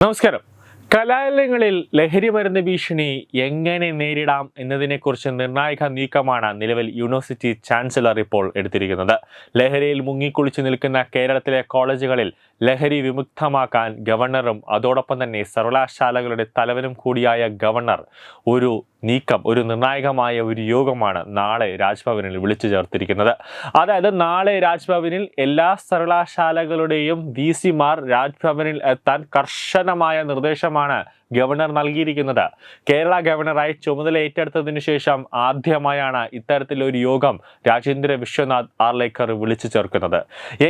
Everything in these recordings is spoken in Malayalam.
നമസ്കാരം. കലാലയങ്ങളിൽ ലഹരി മരുന്ന് ഭീഷണി എങ്ങനെ നേരിടാം എന്നതിനെക്കുറിച്ച് നിർണായക നീക്കമാണ് നിലവിൽ യൂണിവേഴ്സിറ്റി ചാൻസലർ ഇപ്പോൾ എടുത്തിരിക്കുന്നത്. ലഹരിയിൽ മുങ്ങിക്കുളിച്ച് നിൽക്കുന്ന കേരളത്തിലെ കോളേജുകളിൽ ലഹരി വിമുക്തമാക്കാൻ ഗവർണറും അതോടൊപ്പം തന്നെ സർവകലാശാലകളുടെ തലവനും കൂടിയായ ഗവർണർ ഒരു നീക്കം ഒരു നിർണായകമായ ഒരു യോഗമാണ് നാളെ രാജ്ഭവനിൽ വിളിച്ചു ചേർത്തിരിക്കുന്നത്. അതായത് നാളെ രാജ്ഭവനിൽ എല്ലാ സർവകലാശാലകളുടെയും വി സിമാർ രാജ്ഭവനിൽ എത്താൻ കർശനമായ നിർദ്ദേശമാണ് ഗവർണർ നൽകിയിരിക്കുന്നത്. കേരള ഗവർണറായി ചുമതല ഏറ്റെടുത്തതിനു ശേഷം ആദ്യമായാണ് ഇത്തരത്തിലൊരു യോഗം രാജേന്ദ്ര വിശ്വനാഥ് ആർലേക്കർ വിളിച്ചു ചേർക്കുന്നത്.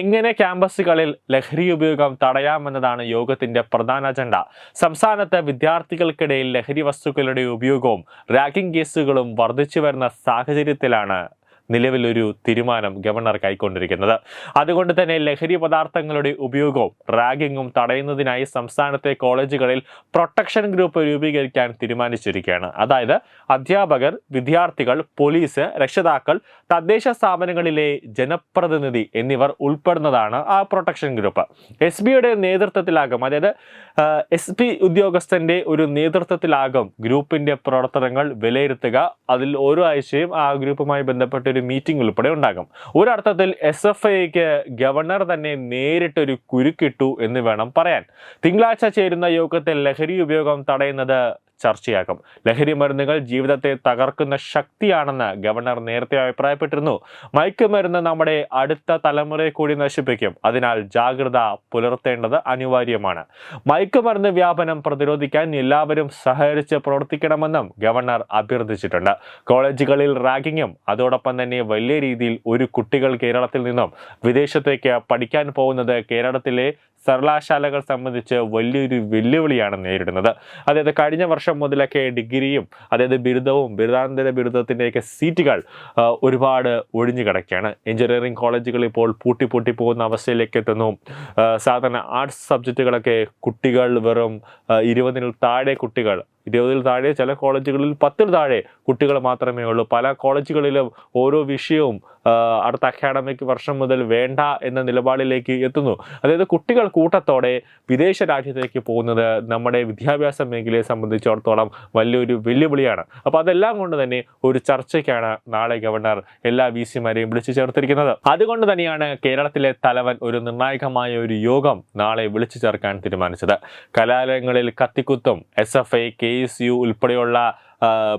എങ്ങനെ ക്യാമ്പസുകളിൽ ലഹരി ഉപയോഗം തടയാമെന്നതാണ് യോഗത്തിന്റെ പ്രധാന അജണ്ട. സംസ്ഥാനത്ത് വിദ്യാർത്ഥികൾക്കിടയിൽ ലഹരി വസ്തുക്കളുടെ ഉപയോഗവും റാഗിംഗ് കേസുകളും വർദ്ധിച്ചു വരുന്ന സാഹചര്യത്തിലാണ് നിലവിലൊരു തീരുമാനം ഗവർണർ കൈക്കൊണ്ടിരിക്കുന്നത്. അതുകൊണ്ട് തന്നെ ലഹരി പദാർത്ഥങ്ങളുടെ ഉപയോഗവും റാഗിങ്ങും തടയുന്നതിനായി സംസ്ഥാനത്തെ കോളേജുകളിൽ പ്രൊട്ടക്ഷൻ ഗ്രൂപ്പ് രൂപീകരിക്കാൻ തീരുമാനിച്ചിരിക്കുകയാണ്. അതായത് അധ്യാപകർ വിദ്യാർത്ഥികൾ പോലീസ് രക്ഷിതാക്കൾ തദ്ദേശ സ്ഥാപനങ്ങളിലെ ജനപ്രതിനിധി എന്നിവർ ഉൾപ്പെടുന്നതാണ് ആ പ്രൊട്ടക്ഷൻ ഗ്രൂപ്പ്. എസ് ബിയുടെ നേതൃത്വത്തിലാകും അതായത് എസ് പി ഉദ്യോഗസ്ഥന്റെ ഒരു നേതൃത്വത്തിലാകും ഗ്രൂപ്പിന്റെ പ്രവർത്തനങ്ങൾ വിലയിരുത്തുക. അതിൽ ഓരോ ആഴ്ചയും ആ ഗ്രൂപ്പുമായി ബന്ധപ്പെട്ട ഒരു മീറ്റിംഗ് ഉൾപ്പെടെ ഉണ്ടാകും. ഒരർത്ഥത്തിൽ എസ് എഫ് ഐക്ക് ഗവർണർ തന്നെ നേരിട്ടൊരു കുരുക്കിട്ടു എന്ന് വേണം പറയാൻ. തിങ്കളാഴ്ച ചേരുന്ന യോഗത്തിൽ ലഹരി ഉപയോഗം തടയുന്നത് ചർച്ചയാക്കും ലഹരി മരുന്നുകൾ ജീവിതത്തെ തകർക്കുന്ന ശക്തിയാണെന്ന് ഗവർണർ നേരത്തെ അഭിപ്രായപ്പെട്ടിരുന്നു. മയക്കുമരുന്ന് നമ്മുടെ അടുത്ത തലമുറയെ കൂടി നശിപ്പിക്കും. അതിനാൽ ജാഗ്രത പുലർത്തേണ്ടത് അനിവാര്യമാണ്. മയക്കുമരുന്ന് വ്യാപനം പ്രതിരോധിക്കാൻ എല്ലാവരും സഹകരിച്ച് പ്രവർത്തിക്കണമെന്നും ഗവർണർ അഭ്യർത്ഥിച്ചിട്ടുണ്ട്. കോളേജുകളിൽ റാഗിങ്ങും അതോടൊപ്പം തന്നെ വലിയ രീതിയിൽ ഒരു കുട്ടികൾ കേരളത്തിൽ നിന്നും വിദേശത്തേക്ക് പഠിക്കാൻ പോകുന്നത് കേരളത്തിലെ സർവകലാശാലകൾ സംബന്ധിച്ച് വലിയൊരു വെല്ലുവിളിയാണ് നേരിടുന്നത്. അതായത് കഴിഞ്ഞ വർഷം മുതലൊക്കെ ഡിഗ്രിയും അതായത് ബിരുദവും ബിരുദാനന്തര ബിരുദത്തിന്റെയൊക്കെ സീറ്റുകൾ ഒരുപാട് ഒഴിഞ്ഞു കിടക്കുകയാണ്. എഞ്ചിനീയറിംഗ് കോളേജുകൾ ഇപ്പോൾ പൂട്ടി പൂട്ടി പോകുന്ന അവസ്ഥയിലേക്ക് എത്തുന്നു. സാധാരണ ആർട്സ് സബ്ജക്റ്റുകളൊക്കെ കുട്ടികൾ വെറും ഇരുപതിൽ താഴെ കുട്ടികൾ ഇരുപതിൽ താഴെ ചില കോളേജുകളിൽ പത്തിൽ താഴെ കുട്ടികൾ മാത്രമേ ഉള്ളൂ. പല കോളേജുകളിലും ഓരോ വിഷയവും അടുത്ത അക്കാഡമിക് വർഷം മുതൽ വേണ്ട എന്ന നിലപാടിലേക്ക് എത്തുന്നു. അതായത് കുട്ടികൾ കൂട്ടത്തോടെ വിദേശ രാജ്യത്തേക്ക് പോകുന്നത് നമ്മുടെ വിദ്യാഭ്യാസ മേഖലയെ സംബന്ധിച്ചിടത്തോളം വലിയൊരു വെല്ലുവിളിയാണ്. അപ്പോൾ അതെല്ലാം കൊണ്ട് തന്നെ ഒരു ചർച്ചയ്ക്കാണ് നാളെ ഗവർണർ എല്ലാ വി സിമാരെയും വിളിച്ചു ചേർത്തിരിക്കുന്നത്. അതുകൊണ്ട് തന്നെയാണ് കേരളത്തിലെ തലവൻ ഒരു നിർണായകമായ ഒരു യോഗം നാളെ വിളിച്ചു ചേർക്കാൻ തീരുമാനിച്ചത്. കലാലയങ്ങളിൽ കത്തിക്കുത്തും S F I K S U ഉൾപ്പെടെയുള്ള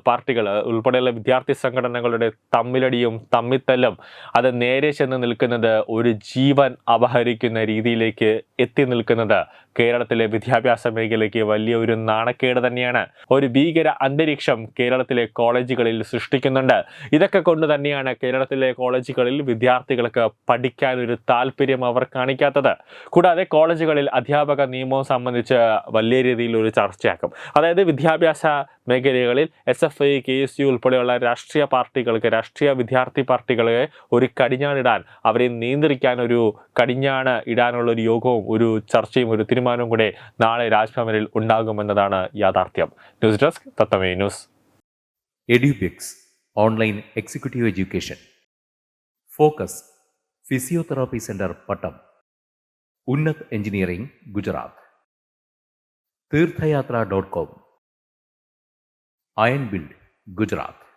പാർട്ടികൾ ഉൾപ്പെടെയുള്ള വിദ്യാർത്ഥി സംഘടനകളുടെ തമ്മിലടിയും തമ്മിത്തല്ലും അത് നേരെ ചെന്ന് നിൽക്കുന്നത് ഒരു ജീവൻ അപഹരിക്കുന്ന രീതിയിലേക്ക് എത്തി നിൽക്കുന്നത് കേരളത്തിലെ വിദ്യാഭ്യാസ മേഖലയ്ക്ക് വലിയ ഒരു നാണക്കേട് തന്നെയാണ്. ഒരു ഭീകര അന്തരീക്ഷം കേരളത്തിലെ കോളേജുകളിൽ സൃഷ്ടിക്കുന്നുണ്ട്. ഇതൊക്കെ കൊണ്ട് തന്നെയാണ് കേരളത്തിലെ കോളേജുകളിൽ വിദ്യാർത്ഥികൾക്ക് പഠിക്കാൻ ഒരു താല്പര്യം അവർ കാണിക്കാത്തത്. കൂടാതെ കോളേജുകളിൽ അധ്യാപക നിയമവും സംബന്ധിച്ച് വലിയ രീതിയിൽ ഒരു ചർച്ചയാക്കും. അതായത് വിദ്യാഭ്യാസ മേഖലകളിൽ S F I K S U ഉൾപ്പെടെയുള്ള രാഷ്ട്രീയ പാർട്ടികൾക്ക് രാഷ്ട്രീയ വിദ്യാർത്ഥി പാർട്ടികളെ ഒരു കടിഞ്ഞാണിടാൻ അവരെ നിയന്ത്രിക്കാൻ ഒരു കടിഞ്ഞാണ് ഇടാനുള്ള ഒരു യോഗവും ഒരു ചർച്ചയും ഒരു തീരുമാനവും കൂടെ നാളെ രാജ്ഭവനിൽ ഉണ്ടാകുമെന്നതാണ് യാഥാർത്ഥ്യം. News desk തത്തമേ news. Edubix online executive education. Focus physiotherapy centre Pattom. Unnat engineering Gujarat. Theerthayathra dot com. Iron build Gujarat.